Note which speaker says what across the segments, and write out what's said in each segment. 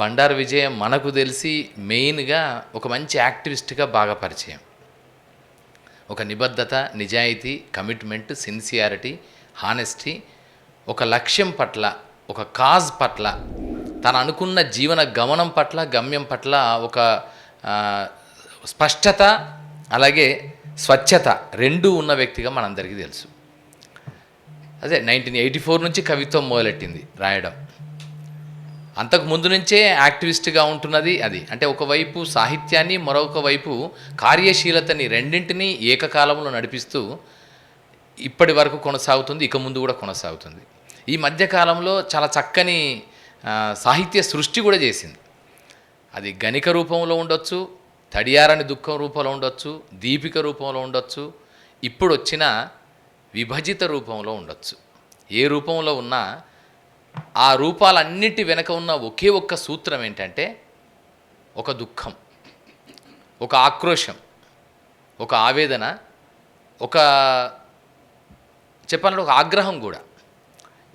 Speaker 1: బండారు విజయం మనకు తెలిసి మెయిన్గా ఒక మంచి యాక్టివిస్ట్గా బాగా పరిచయం. ఒక నిబద్ధత నిజాయితీ కమిట్మెంట్ సిన్సియారిటీ హానెస్టీ ఒక లక్ష్యం పట్ల ఒక కాజ్ పట్ల తను అనుకున్న జీవన గమనం పట్ల గమ్యం పట్ల ఒక స్పష్టత అలాగే స్వచ్ఛత రెండూ ఉన్న వ్యక్తిగా మనందరికీ తెలుసు. అదే నైన్టీన్ ఎయిటీ ఫోర్ నుంచి కవిత్వం మొదలెట్టింది రాయడం. అంతకు ముందు నుంచే యాక్టివిస్ట్గా ఉంటున్నది అది. అంటే ఒకవైపు సాహిత్యాన్ని మరొక వైపు కార్యశీలతని రెండింటినీ ఏకకాలంలో నడిపిస్తూ ఇప్పటి వరకు కొనసాగుతుంది ఇక ముందు కూడా కొనసాగుతుంది. ఈ మధ్యకాలంలో చాలా చక్కని సాహిత్య సృష్టి కూడా చేసింది. అది గణిక రూపంలో ఉండొచ్చు తడియారని దుఃఖం రూపంలో ఉండొచ్చు దీపిక రూపంలో ఉండొచ్చు ఇప్పుడు వచ్చిన విభజిత రూపంలో ఉండొచ్చు. ఏ రూపంలో ఉన్నా ఆ రూపాలన్నిటి వెనక ఉన్న ఒకే ఒక్క సూత్రం ఏంటంటే ఒక దుఃఖం ఒక ఆక్రోషం ఒక ఆవేదన ఒక చెప్పాలంటే ఒక ఆగ్రహం కూడా.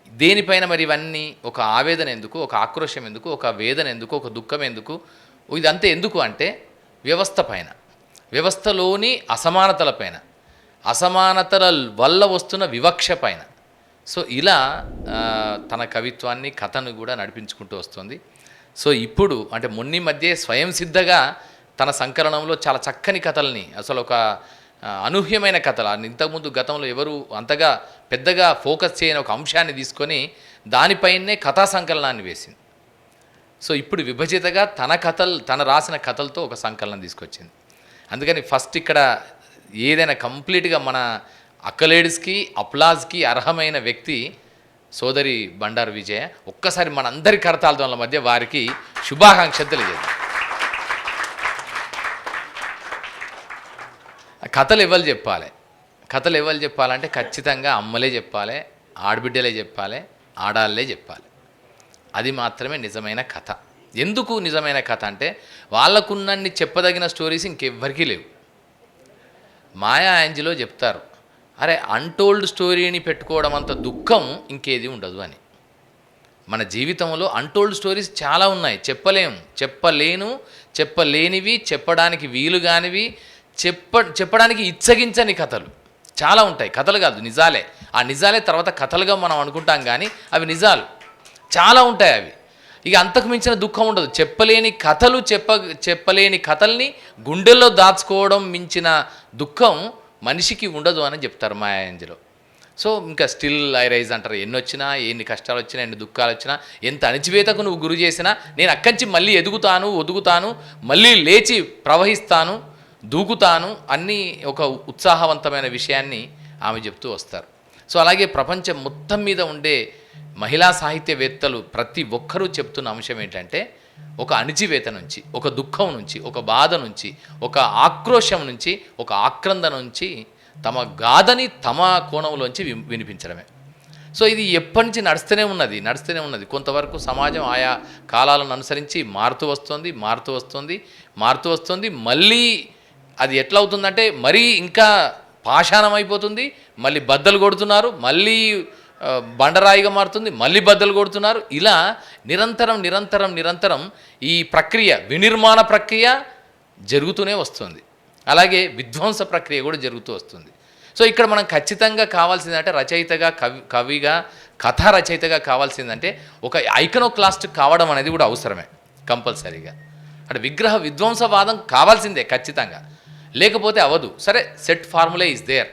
Speaker 1: దేనిపైన మరి ఇవన్నీ? ఒక ఆవేదన ఎందుకు? ఒక ఆక్రోషం ఎందుకు? ఒక వేదన ఎందుకు? ఒక దుఃఖం ఎందుకు? ఇదంతా ఎందుకు అంటే వ్యవస్థ పైన వ్యవస్థలోని అసమానతల పైన అసమానతల వల్ల వస్తున్న వివక్ష పైన. సో ఇలా తన కవిత్వాన్ని కథను కూడా నడిపించుకుంటూ వస్తుంది. సో ఇప్పుడు అంటే మొన్ని మధ్య స్వయం సిద్ధగా తన సంకలనంలో చాలా చక్కని కథల్ని అసలు ఒక అనూహ్యమైన కథలు. ఇంతకుముందు గతంలో ఎవరు అంతగా పెద్దగా ఫోకస్ చేయని ఒక అంశాన్ని తీసుకొని దానిపైనే కథా సంకలనాన్ని వేసింది. సో ఇప్పుడు విభజితగా తన కథలు తన రాసిన కథలతో ఒక సంకలనం తీసుకొచ్చింది. అందుకని ఫస్ట్ ఇక్కడ ఏదైనా కంప్లీట్గా మన అక్కలేడ్స్కి అప్లాజ్కి అర్హమైన వ్యక్తి సోదరి బండారు విజయ ఒక్కసారి మనందరి కరతాళతోల మధ్య వారికి శుభాకాంక్షలు తెలియజేద్దాం. కథలు ఎవరు చెప్పాలి? కథలు ఎవరు చెప్పాలంటే ఖచ్చితంగా అమ్మలే చెప్పాలి ఆడబిడ్డలే చెప్పాలి ఆడాళ్ళే చెప్పాలి. అది మాత్రమే నిజమైన కథ. ఎందుకు నిజమైన కథ అంటే వాళ్ళకున్నన్ని చెప్పదగిన స్టోరీస్ ఇంకెవ్వరికీ లేవు. మాయా యాంజిలో చెప్తారు అరే అన్టోల్డ్ స్టోరీని పెట్టుకోవడం అంత దుఃఖం ఇంకేది ఉండదు అని. మన జీవితంలో అన్టోల్డ్ స్టోరీస్ చాలా ఉన్నాయి. చెప్పలేము చెప్పలేను చెప్పలేనివి చెప్పడానికి వీలు కానివి చెప్ప చెప్పడానికి ఇచ్చగించని కథలు. చాలా ఉంటాయి. కథలు కాదు నిజాలే. ఆ నిజాలే తర్వాత కథలుగా మనం అనుకుంటాం కానీ అవి నిజాలు. చాలా ఉంటాయి అవి. ఇక అంతకు మించిన దుఃఖం ఉండదు. చెప్పలేని కథలు చెప్ప చెప్పలేని కథల్ని గుండెల్లో దాచుకోవడం మించిన దుఃఖం మనిషికి ఉండదు అని చెప్తారు మాయాంజలో సో ఇంకా స్టిల్ ఐ రైజ్ అంటారు ఎన్ని వచ్చినా ఎన్ని కష్టాలు వచ్చినా ఎన్ని దుఃఖాలు వచ్చినా ఎంత అణచివేతకు నువ్వు గురి చేసినా నేను అక్కడి మళ్ళీ ఎదుగుతాను ఒదుగుతాను మళ్ళీ లేచి ప్రవహిస్తాను దూకుతాను అన్నీ ఒక ఉత్సాహవంతమైన విషయాన్ని ఆమె చెప్తూ వస్తారు. సో అలాగే ప్రపంచం మొత్తం మీద ఉండే మహిళా సాహిత్యవేత్తలు ప్రతి ఒక్కరూ చెప్తున్న అంశం ఏంటంటే ఒక అణిచివేత నుంచి ఒక దుఃఖం నుంచి ఒక బాధ నుంచి ఒక ఆక్రోశం నుంచి ఒక ఆక్రంద నుంచి తమ గాథని తమ కోణంలోంచి వి- వినిపించడమే. సో ఇది ఎప్పటి నుంచి నడుస్తూనే ఉన్నది నడుస్తూనే ఉన్నది. కొంతవరకు సమాజం ఆయా కాలాలను అనుసరించి మారుతూ వస్తుంది మారుతూ వస్తుంది మారుతూ వస్తుంది. మళ్ళీ అది ఎట్లా అవుతుందంటే మరీ ఇంకా పాషాణం అయిపోతుంది మళ్ళీ బద్దలు కొడుతున్నారు మళ్ళీ బండరాయిగా మారుతుంది మళ్ళీ బద్దలు కొడుతున్నారు. ఇలా నిరంతరం నిరంతరం నిరంతరం ఈ ప్రక్రియ వినిర్మాణ ప్రక్రియ జరుగుతూనే వస్తుంది. అలాగే విధ్వంస ప్రక్రియ కూడా జరుగుతూ వస్తుంది. సో ఇక్కడ మనం ఖచ్చితంగా కావాల్సిందంటే రచయితగా కవి కవిగా కథా రచయితగా కావాల్సిందంటే ఒక ఐకనోక్లాస్ట్ కావడం అనేది కూడా అవసరమే కంపల్సరీగా. అంటే విగ్రహ విధ్వంసవాదం కావాల్సిందే ఖచ్చితంగా. లేకపోతే అవదు. సరే set formula is there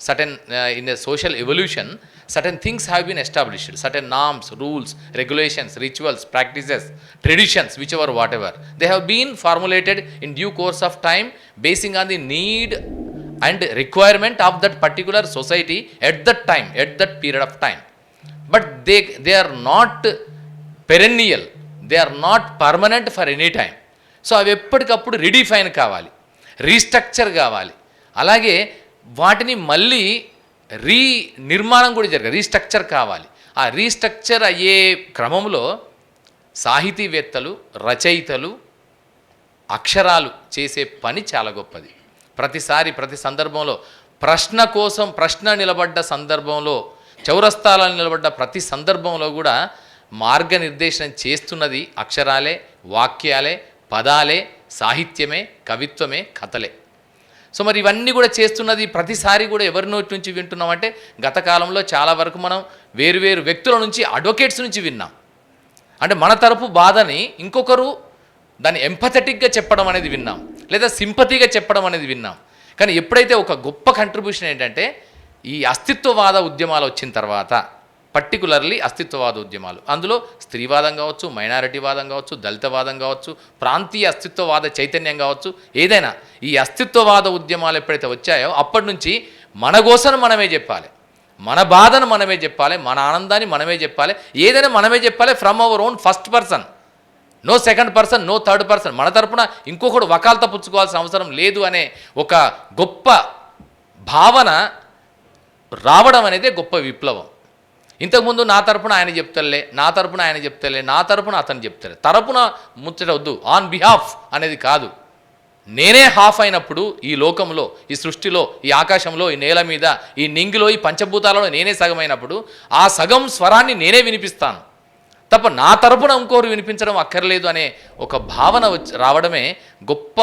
Speaker 1: certain in a social evolution certain things have been established certain norms rules regulations rituals practices traditions whichever whatever they have been formulated in due course of time basing on the need and requirement of that particular society at that time at that period of time but they they are not perennial they are not permanent for any time so అవి ఎప్పటికప్పుడు redefine కావాలి restructure కావాలి అలాగే వాటిని మళ్ళీ రీ నిర్మాణం కూడా జరగాలి రీస్ట్రక్చర్ కావాలి. ఆ రీస్ట్రక్చర్ అయ్యే క్రమంలో సాహితీవేత్తలు రచయితలు అక్షరాలు చేసే పని చాలా గొప్పది. ప్రతిసారి ప్రతి సందర్భంలో ప్రశ్న కోసం ప్రశ్న నిలబడ్డ సందర్భంలో చౌరస్తాలలో నిలబడ్డ ప్రతి సందర్భంలో కూడా మార్గనిర్దేశనం చేస్తున్నది అక్షరాలే వాక్యాలే పదాలే సాహిత్యమే కవిత్వమే కథలే. సో మరి ఇవన్నీ కూడా చేస్తున్నది ప్రతిసారి కూడా ఎవరి నోటి నుంచి వింటున్నామంటే గత కాలంలో చాలా వరకు మనం వేరువేరు వ్యక్తుల నుంచి అడ్వకేట్స్ నుంచి విన్నాం. అంటే మన తరపు బాధని ఇంకొకరు దాన్ని ఎంపథెటిక్గా చెప్పడం అనేది విన్నాం. లేదా సింపతిగా చెప్పడం అనేది విన్నాం. కానీ ఎప్పుడైతే ఒక గొప్ప కంట్రిబ్యూషన్ ఏంటంటే ఈ అస్తిత్వవాద ఉద్యమాలు వచ్చిన తర్వాత పర్టికులర్లీ అస్తిత్వవాద ఉద్యమాలు. అందులో స్త్రీవాదం కావచ్చు మైనారిటీవాదం కావచ్చు దళితవాదం కావచ్చు ప్రాంతీయ అస్తిత్వవాద చైతన్యం కావచ్చు ఏదైనా ఈ అస్తిత్వవాద ఉద్యమాలు ఎప్పుడైతే వచ్చాయో అప్పటి నుంచి మన కోసం మనమే చెప్పాలి. మన బాధను మనమే చెప్పాలి మన ఆనందాన్ని మనమే చెప్పాలి ఏదైనా మనమే చెప్పాలి from our own first person no second person no third person మన తరపున ఇంకొకడు వకాలత పుచ్చుకోవాల్సిన అవసరం లేదు అనే ఒక గొప్ప భావన రావడం అనేది గొప్ప విప్లవం. ఇంతకుముందు నా తరపున ఆయన చెప్తలే నా తరపున ఆయన చెప్తలే నా తరపున అతను చెప్తలే. తరపున ముచ్చట వద్దు ఆన్ బిహాఫ్ అనేది కాదు. నేనే హాఫ్ అయినప్పుడు ఈ లోకంలో ఈ సృష్టిలో ఈ ఆకాశంలో ఈ నేల మీద ఈ నింగిలో ఈ పంచభూతాలలో నేనే సగమైనప్పుడు ఆ సగం స్వరాన్ని నేనే వినిపిస్తాను. తప్ప నా తరపున ఇంకోరు వినిపించడం అక్కర్లేదు అనే ఒక భావన వచ్చి రావడమే గొప్ప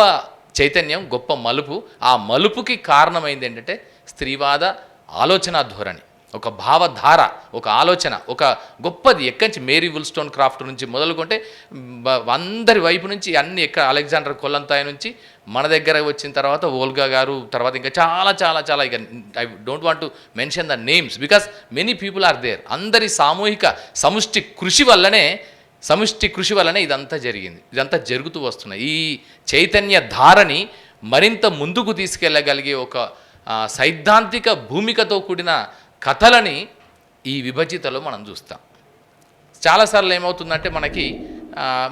Speaker 1: చైతన్యం గొప్ప మలుపు. ఆ మలుపుకి కారణమైంది ఏంటంటే స్త్రీవాద ఆలోచన ధోరణి. ఒక భావధార ఒక ఆలోచన ఒక గొప్పది ఎక్కడి నుంచి మేరీ విల్స్టోన్ క్రాఫ్ట్ నుంచి మొదలుకుంటే అందరి వైపు నుంచి అన్ని ఎక్కడ అలెగ్జాండర్ కొల్లంతాయి నుంచి మన దగ్గర వచ్చిన తర్వాత ఓల్గా గారు తర్వాత ఇంకా చాలా చాలా చాలా ఇక I don't want to mention the names because many people are there. అందరి సామూహిక సముష్టి కృషి వల్లనే సముష్టి కృషి వల్లనే ఇదంతా జరిగింది. ఇదంతా జరుగుతూ వస్తున్నాయి. ఈ చైతన్య ధారని మరింత ముందుకు తీసుకెళ్ళగలిగే ఒక సైద్ధాంతిక భూమికతో కూడిన కథలని ఈ విభజితలో మనం చూస్తాం. చాలాసార్లు ఏమవుతుందంటే మనకి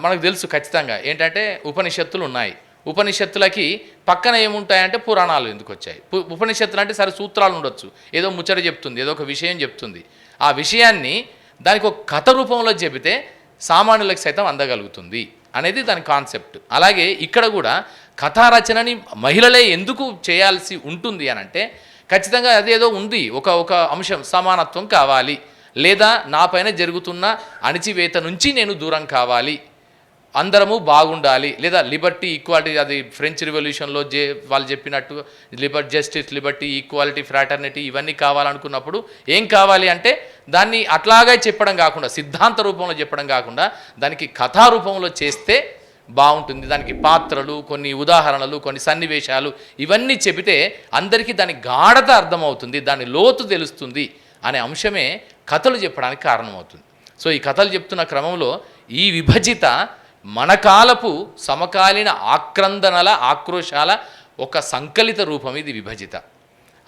Speaker 1: మనకు తెలుసు ఖచ్చితంగా ఏంటంటే ఉపనిషత్తులు ఉన్నాయి. ఉపనిషత్తులకి పక్కన ఏముంటాయంటే పురాణాలు ఎందుకు వచ్చాయి? ఉపనిషత్తులు అంటే సరే సూత్రాలు ఉండొచ్చు. ఏదో ముచ్చట చెప్తుంది ఏదో ఒక విషయం చెప్తుంది. ఆ విషయాన్ని దానికి ఒక కథ రూపంలో చెబితే సామాన్యులకు సైతం అందగలుగుతుంది అనేది దాని కాన్సెప్ట్. అలాగే ఇక్కడ కూడా కథా రచనని మహిళలే ఎందుకు చేయాల్సి ఉంటుంది అని అంటే ఖచ్చితంగా అదేదో ఉంది. ఒక ఒక అంశం సమానత్వం కావాలి. లేదా నా పైన జరుగుతున్న అణిచివేత నుంచి నేను దూరం కావాలి. అందరము బాగుండాలి. లేదా లిబర్టీ ఈక్వాలిటీ అది ఫ్రెంచ్ రివల్యూషన్లో జే వాళ్ళు చెప్పినట్టు లిబర్ జస్టిస్ లిబర్టీ ఈక్వాలిటీ ఫ్రాటర్నిటీ ఇవన్నీ కావాలనుకున్నప్పుడు ఏం కావాలి అంటే దాన్ని అట్లాగే చెప్పడం కాకుండా సిద్ధాంత రూపంలో చెప్పడం కాకుండా దానికి కథా రూపంలో చేస్తే బాగుంటుంది. దానికి పాత్రలు కొన్ని ఉదాహరణలు కొన్ని సన్నివేశాలు ఇవన్నీ చెబితే అందరికీ దాని గాఢత అర్థమవుతుంది దాని లోతు తెలుస్తుంది అనే అంశమే కథలు చెప్పడానికి కారణమవుతుంది. సో ఈ కథలు చెప్తున్న క్రమంలో ఈ విభజిత మన కాలపు సమకాలీన ఆక్రందనల ఆక్రోశాల ఒక సంకలిత రూపం ఇది విభజిత.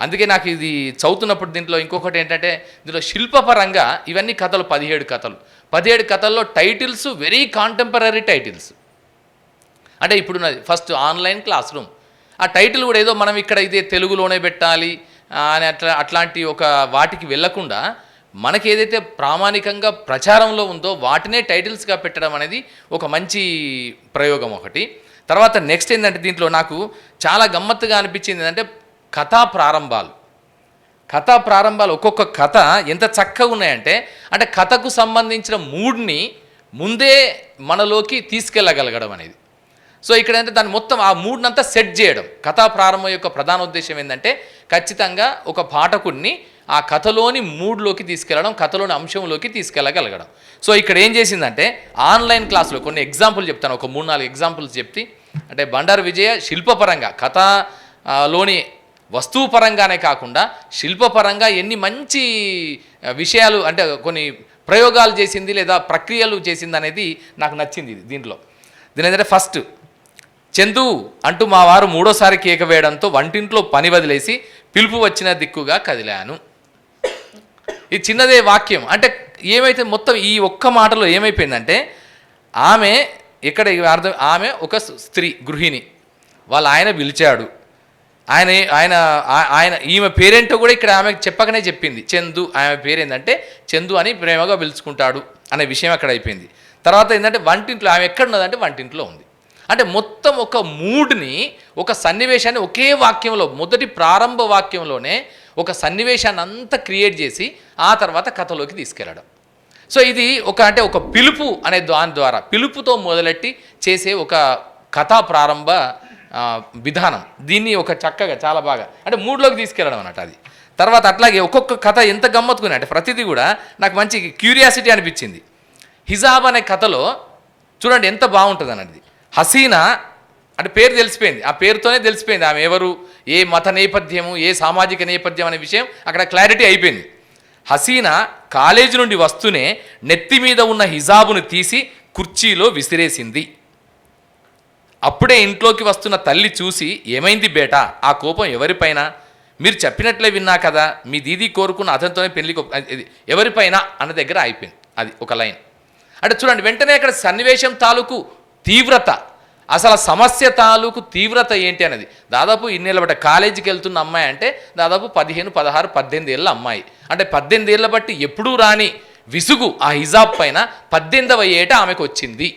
Speaker 1: అందుకే నాకు ఇది చదువుతున్నప్పుడు దీంట్లో ఇంకొకటి ఏంటంటే దీంట్లో శిల్పపరంగా ఇవన్నీ కథలు పదిహేడు కథలు. పదిహేడు కథల్లో టైటిల్స్ వెరీ కాంటెంపరీ టైటిల్స్. అంటే ఇప్పుడు ఫస్ట్ ఆన్లైన్ క్లాస్ రూమ్ ఆ టైటిల్ కూడా ఏదో మనం ఇక్కడ ఇదే తెలుగులోనే పెట్టాలి అని అట్లా అట్లాంటి ఒక వాటికి వెళ్ళకుండా మనకి ఏదైతే ప్రామాణికంగా ప్రచారంలో ఉందో వాటినే టైటిల్స్గా పెట్టడం అనేది ఒక మంచి ప్రయోగం ఒకటి. తర్వాత నెక్స్ట్ ఏంటంటే దీంట్లో నాకు చాలా గమ్మత్తుగా అనిపించింది ఏంటంటే కథా ప్రారంభాలు. కథా ప్రారంభాలు ఒక్కొక్క కథ ఎంత చక్కగా ఉన్నాయంటే అంటే కథకు సంబంధించిన మూడ్ని ముందే మనలోకి తీసుకెళ్ళగలగడం అనేది. సో ఇక్కడ అంటే దాన్ని మొత్తం ఆ మూడ్నంతా సెట్ చేయడం. కథా ప్రారంభం యొక్క ప్రధాన ఉద్దేశం ఏంటంటే ఖచ్చితంగా ఒక పాఠకుడిని ఆ కథలోని మూడ్లోకి తీసుకెళ్ళడం కథలోని అంశంలోకి తీసుకెళ్ళగలగడం. సో ఇక్కడ ఏం చేసిందంటే ఆన్లైన్ క్లాసులో కొన్ని ఎగ్జాంపుల్ చెప్తాను. ఒక మూడు నాలుగు ఎగ్జాంపుల్స్ చెప్తే. అంటే బండారు విజయ శిల్పపరంగా కథ లోని వస్తువు పరంగానే కాకుండా శిల్పపరంగా ఎన్ని మంచి విషయాలు అంటే కొన్ని ప్రయోగాలు చేసింది లేదా ప్రక్రియలు చేసింది అనేది నాకు నచ్చింది ఇది దీంట్లో. దీని ఏంటంటే ఫస్ట్ చందు అంటూ మా వారు మూడోసారి కేక వేయడంతో వంటింట్లో పని వదిలేసి పిలుపు వచ్చిన దిక్కుగా కదిలాను. ఇది చిన్నదే వాక్యం. అంటే ఏమైతే మొత్తం ఈ ఒక్క మాటలో ఏమైపోయిందంటే ఆమె ఇక్కడ అర్థం ఆమె ఒక స్త్రీ గృహిణి. వాళ్ళ ఆయన పిలిచాడు. ఆయన ఆయన ఆయన ఈమె పేరేంటో కూడా ఇక్కడ ఆమె చెప్పకనే చెప్పింది. చందు ఆమె పేరేందంటే చందు అని ప్రేమగా పిలుచుకుంటాడు అనే విషయం అక్కడ అయిపోయింది. తర్వాత ఏంటంటే వంటింట్లో ఆమె ఎక్కడ ఉన్నదంటే వంటింట్లో ఉంది. అంటే మొత్తం ఒక మూడ్ని ఒక సన్నివేశాన్ని ఒకే వాక్యంలో మొదటి ప్రారంభ వాక్యంలోనే ఒక సన్నివేశాన్ని అంతా క్రియేట్ చేసి ఆ తర్వాత కథలోకి తీసుకెళ్ళడం. సో ఇది ఒక అంటే ఒక పిలుపు అనే దాని ద్వారా పిలుపుతో మొదలెట్టి చేసే ఒక కథా ప్రారంభ విధానం. దీన్ని ఒక చక్కగా చాలా బాగా అంటే మూడ్లోకి తీసుకెళ్ళడం అన్నట్టు అది. తర్వాత అట్లాగే ఒక్కొక్క కథ ఎంత గమ్మత్తుకుని అంటే ప్రతిదీ కూడా నాకు మంచి క్యూరియాసిటీ అనిపించింది. హిజాబ్ అనే కథలో చూడండి ఎంత బాగుంటుంది అన్నది హసీనా అంటే పేరు తెలిసిపోయింది. ఆ పేరుతోనే తెలిసిపోయింది ఆమె ఎవరు ఏ మత నేపథ్యము ఏ సామాజిక నేపథ్యం అనే విషయం అక్కడ క్లారిటీ అయిపోయింది. హసీనా కాలేజీ నుండి వస్తూనే నెత్తి మీద ఉన్న హిజాబును తీసి కుర్చీలో విసిరేసింది. అప్పుడే ఇంట్లోకి వస్తున్న తల్లి చూసి ఏమైంది బేటా? ఆ కోపం ఎవరిపైన? మీరు చెప్పినట్లే విన్నా కదా మీ దీదీ కోరుకున్న అతనితోనే పెళ్ళికి ఎవరిపైన అన్న దగ్గర అయిపోయింది అది ఒక లైన్. అంటే చూడండి వెంటనే అక్కడ సన్నివేశం తాలూకు తీవ్రత. అసలు సమస్య తాలూకు తీవ్రత ఏంటి అనేది. దాదాపు ఇన్నేళ్ళ బట్టి కాలేజీకి వెళ్తున్న అమ్మాయి అంటే దాదాపు పదిహేను పదహారు పద్దెనిమిది ఏళ్ళ అమ్మాయి. అంటే పద్దెనిమిది ఏళ్ళ బట్టి ఎప్పుడూ రాని విసుగు ఆ హిజాబ్ పైన పద్దెనిమిదవ ఏట ఆమెకు వచ్చింది.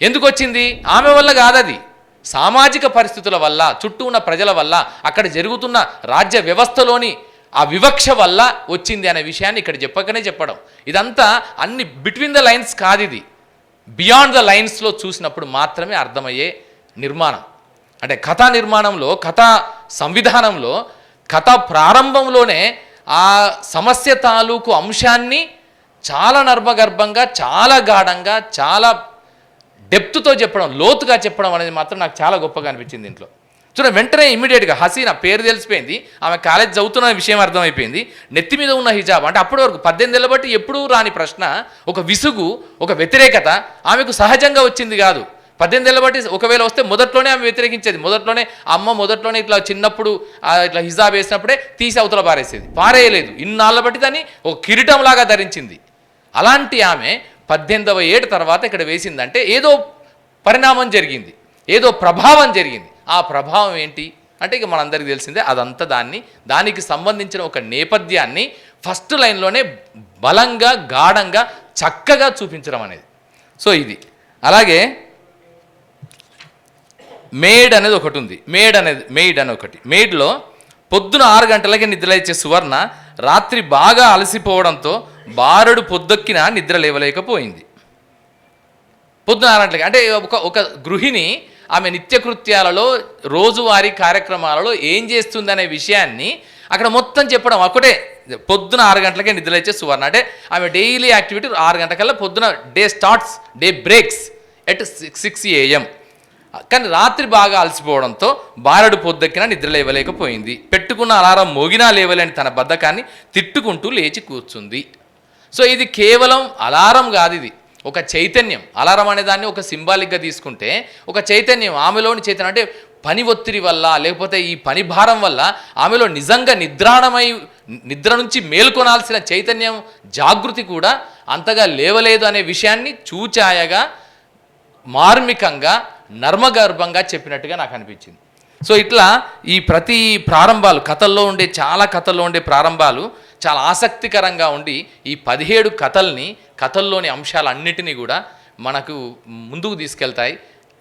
Speaker 1: ఎందుకు వచ్చింది? ఆమె వల్ల కాదది. సామాజిక పరిస్థితుల వల్ల చుట్టూ ఉన్న ప్రజల వల్ల అక్కడ జరుగుతున్న రాజ్య వ్యవస్థలోని ఆ వివక్ష వల్ల వచ్చింది అనే విషయాన్ని ఇక్కడ చెప్పకనే చెప్పడం. ఇదంతా అన్ని బిట్వీన్ ద లైన్స్ కాదు ఇది బియాండ్ ద లైన్స్లో చూసినప్పుడు మాత్రమే అర్థమయ్యే నిర్మాణం. అంటే కథా నిర్మాణంలో కథా సంవిధానంలో కథ ప్రారంభంలోనే ఆ సమస్య తాలూకు అంశాన్ని చాలా నర్మగర్భంగా చాలా గాఢంగా చాలా డెప్త్తో చెప్పడం లోతుగా చెప్పడం అనేది మాత్రం నాకు చాలా గొప్పగా అనిపించింది దీంట్లో చూడండి వెంటనే ఇమీడియట్గా హసీనా పేరు తెలిసిపోయింది. ఆమె కాలేజ్ చదువుతున్న విషయం అర్థమైపోయింది. నెత్తి మీద ఉన్న హిజాబ్ అంటే అప్పటి వరకు పద్దెనిమిది ఏళ్ళ బట్టి ఎప్పుడూ రాని ప్రశ్న ఒక విసుగు ఒక వ్యతిరేకత ఆమెకు సహజంగా వచ్చింది కాదు. పద్దెనిమిది ఏళ్ళ బట్టి ఒకవేళ వస్తే మొదట్లోనే ఆమె వ్యతిరేకించేది. మొదట్లోనే అమ్మ మొదట్లోనే ఇట్లా చిన్నప్పుడు ఇట్లా హిజాబ్ వేసినప్పుడే తీసి అవతల పారేసేది. పారేయలేదు. ఇన్నాళ్ళ బట్టి దాన్ని ఒక కిరీటంలాగా ధరించింది. అలాంటి ఆమె పద్దెనిమిదవ ఏడు తర్వాత ఇక్కడ వేసిందంటే ఏదో పరిణామం జరిగింది. ఏదో ప్రభావం జరిగింది. ఆ ప్రభావం ఏంటి? అంటే ఇక మనందరికీ తెలిసిందే అదంతా దాన్ని దానికి సంబంధించిన ఒక నేపథ్యాన్ని ఫస్ట్ లైన్లోనే బలంగా గాఢంగా చక్కగా చూపించడం అనేది. సో ఇది. అలాగే మేడ్ అనేది ఒకటి ఉంది. మేడ్ అనేది మెయిడ్ అని ఒకటి. మేడ్లో పొద్దున ఆరు గంటలకి నిద్రలేచే సువర్ణ రాత్రి బాగా అలసిపోవడంతో బారుడు పొద్దొక్కిన నిద్ర లేవలేకపోయింది. పొద్దున ఆరు గంటలకి. అంటే ఒక ఒక గృహిణి ఆమె నిత్యకృత్యాలలో రోజువారీ కార్యక్రమాలలో ఏం చేస్తుందనే విషయాన్ని అక్కడ మొత్తం చెప్పడం ఒకటే. పొద్దున ఆరు గంటలకే నిద్రలేచే సువర్ణ. అంటే ఆమె డైలీ యాక్టివిటీ ఆరు గంటకల్లా పొద్దున day starts day breaks at six six AM. కానీ రాత్రి బాగా అలసిపోవడంతో బారడు పొద్దెక్కిన నిద్ర లేవలేకపోయింది. పెట్టుకున్న అలారం మోగినా లేవలేని తన బద్ధకాన్ని తిట్టుకుంటూ లేచి కూర్చుంది. సో ఇది కేవలం అలారం కాదు ఇది. ఒక చైతన్యం. అలారం అనే దాన్ని ఒక సింబాలిక్గా తీసుకుంటే ఒక చైతన్యం ఆమెలోని చైతన్యం అంటే పని ఒత్తిడి వల్ల లేకపోతే ఈ పని భారం వల్ల ఆమెలో నిజంగా నిద్రాణమై నిద్ర నుంచి మేల్కొనాల్సిన చైతన్యం జాగృతి కూడా అంతగా లేవలేదు అనే విషయాన్ని చూచాయగా మార్మికంగా నర్మగర్భంగా చెప్పినట్టుగా నాకు అనిపించింది. సో ఇట్లా ఈ ప్రతి ప్రారంభాలు కథల్లో ఉండే చాలా కథల్లో ఉండే ప్రారంభాలు చాలా ఆసక్తికరంగా ఉండి ఈ పదిహేడు కథల్ని కథల్లోని అంశాలన్నిటినీ కూడా మనకు ముందుకు తీసుకెళ్తాయి.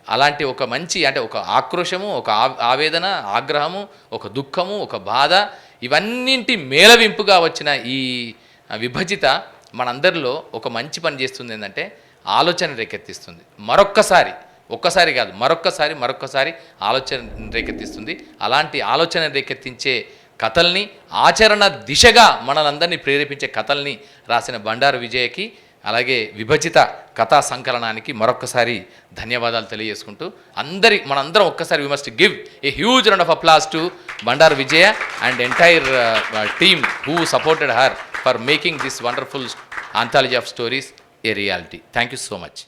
Speaker 1: అలాంటి ఒక మంచి అంటే ఒక ఆక్రోశము ఒక ఆవేదన ఆగ్రహము ఒక దుఃఖము ఒక బాధ ఇవన్నింటి మేళవింపుగా వచ్చిన ఈ విభజిత మనందరిలో ఒక మంచి పని చేస్తుంది ఏంటంటే ఆలోచన రేకెత్తిస్తుంది. మరొక్కసారి ఒక్కసారి కాదు మరొక్కసారి మరొక్కసారి ఆలోచన రేకెత్తిస్తుంది. అలాంటి ఆలోచన రేకెత్తించే కథల్ని ఆచరణ దిశగా మనలందరినీ ప్రేరేపించే కథల్ని రాసిన బండారు విజయకి అలాగే విభజిత కథా సంకలనానికి మరొక్కసారి ధన్యవాదాలు తెలియజేసుకుంటూ అందరి మనందరం ఒక్కసారి we must give a huge round of applause to Bandaru Vijaya and entire team who supported her for making this wonderful anthology of stories a reality thank you so much